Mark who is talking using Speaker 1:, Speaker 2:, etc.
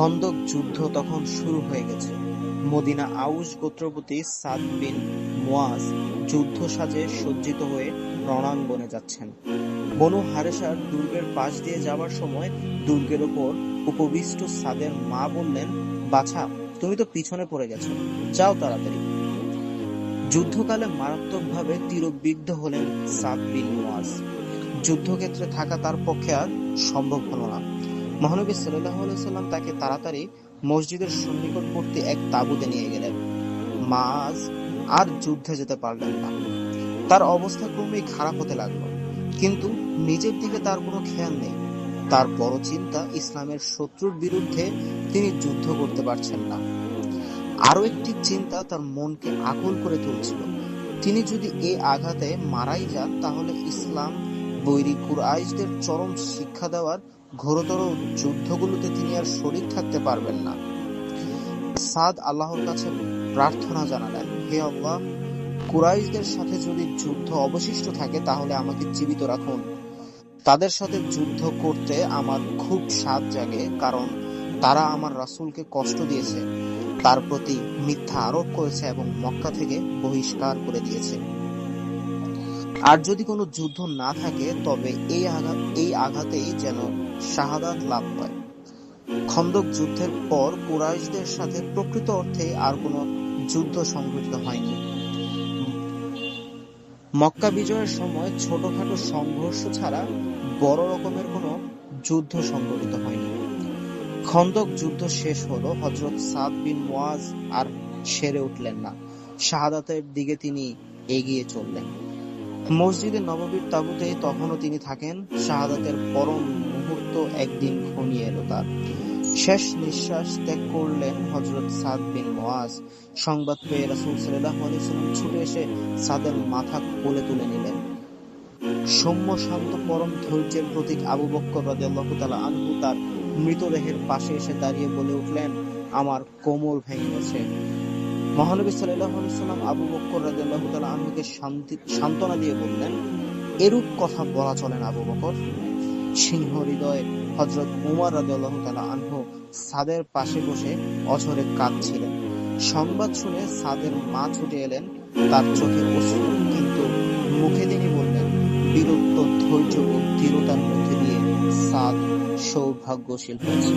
Speaker 1: খন্দক যুদ্ধ তখন শুরু হয়ে গেছে। মদিনা আউস গোত্রপতি সাদ বিন মুয়াজ যুদ্ধ সাজে সজ্জিত হয়ে রণাঙ্গনে যাচ্ছেন। বনু হারেসার দুর্গের পাশ দিয়ে যাবার সময় দুর্গের ওপর উপবিষ্ট সাদের মা বললেন, বাছা, তুমি তো পিছনে পড়ে গেছো, যাও তাড়াতাড়ি। যুদ্ধকালে মারাত্মকভাবে তীরবিদ্ধ হলেন সাদ বিন মুয়াজ। যুদ্ধক্ষেত্রে থাকা তার পক্ষে আর সম্ভব হল না। মহানবী আলাইহি সাল্লাম তাকে তাড়াতাড়ি মসজিদের সন্নিকটবর্তী এক তাঁবুতে নিয়ে গেলেন। মাজ আর যুদ্ধে যেতে পারলেন না। তার অবস্থা ক্রমেই খারাপ হতে লাগল। কিন্তু নিজের দিকে তার কোনো খেয়াল নেই। তার বড় চিন্তা ইসলামের শত্রুর বিরুদ্ধে তিনি যুদ্ধ করতে পারছেন না। আরও একটি চিন্তা তার মনকে আকুল করে তুলছিল। তিনি যদি এ আঘাতে মারাই যান, তাহলে ইসলাম বৈরী কুরাইশদের চরম শিক্ষা দেওয়ার ঘোরতর যুদ্ধগুলোতে তিনি আর শরীক থাকতে পারবেন না। সাদ আল্লাহর কাছে প্রার্থনা জানালেন, হে আল্লাহ, কুরাইশদের সাথে যদি যুদ্ধ অবশিষ্ট থাকে তাহলে আমাকে জীবিত রাখুন। তাদের সাথে যুদ্ধ করতে আমার খুব সাধ জাগে কারণ তারা আমার রাসূলকে কষ্ট দিয়েছে, তার প্রতি মিথ্যা আরোপ করেছে এবং মক্কা থেকে বহিষ্কার করে দিয়েছে। আর যদি কোনো যুদ্ধ না থাকে, তবে এই আঘাত এই আঘাতেই যেন শাহাদাত লাভ হয়। খন্দক যুদ্ধের পর কুরাইশদের সাথে প্রকৃত অর্থে আর কোনো যুদ্ধ সংঘটিত হয়নি। মক্কা বিজয়ের সময় ছোটখাটো সংঘর্ষ ছাড়া বড় রকমের কোনো যুদ্ধ সংঘটিত হয়নি। খন্দক যুদ্ধ শেষ হলো হযরত সাদ বিন মুয়াজ আর সেরে উঠলেন না। শাহাদাতের দিকে তিনি এগিয়ে চললেন। মসজিদে নববীর তাঁবুতেই তখনও তিনি থাকেন। শাহাদাতের পরম মুহূর্ত একদিন ঘনিয়ে এল তার। শেষ নিঃশ্বাস ত্যাগ করলেন হযরত সাদ বিন মুয়াজ। সংবাদ পেয়ে রাসূল সাল্লাল্লাহু ছুটে এসে সাদের মাথা কোলে তুলে নিলেন। সৌম্য শান্ত পরম ধৈর্যের প্রতীক আবু বকর রাদিয়াল্লাহু তাআলা আনহু তার মৃতদেহের পাশে এসে দাঁড়িয়ে বলে উঠলেন, আমার কোমর ভেঙে গেছে। মহানবী ওয়াসাল্লাম আবু বকর রাদিয়াল্লাহু তাআলা শান্তি সান্ত্বনা দিয়ে বললেন, এরূপ কথা বলা চলে না আবু বকর। সিংহ হৃদয় হযরত উমর রাদিয়াল্লাহু তাআলা আনহু সাদের পাশে বসে অঝরে কাঁদছিলেন। সংবাদ শুনে সাদের মা ছুটে এলেন। তার চোখে অশ্রু কিন্তু মুখে তিনি বললেন, বীরত্ব, ধৈর্য ও দৃঢ়তার মধ্যে দিয়ে সাদ সৌভাগ্যশীল হয়েছে।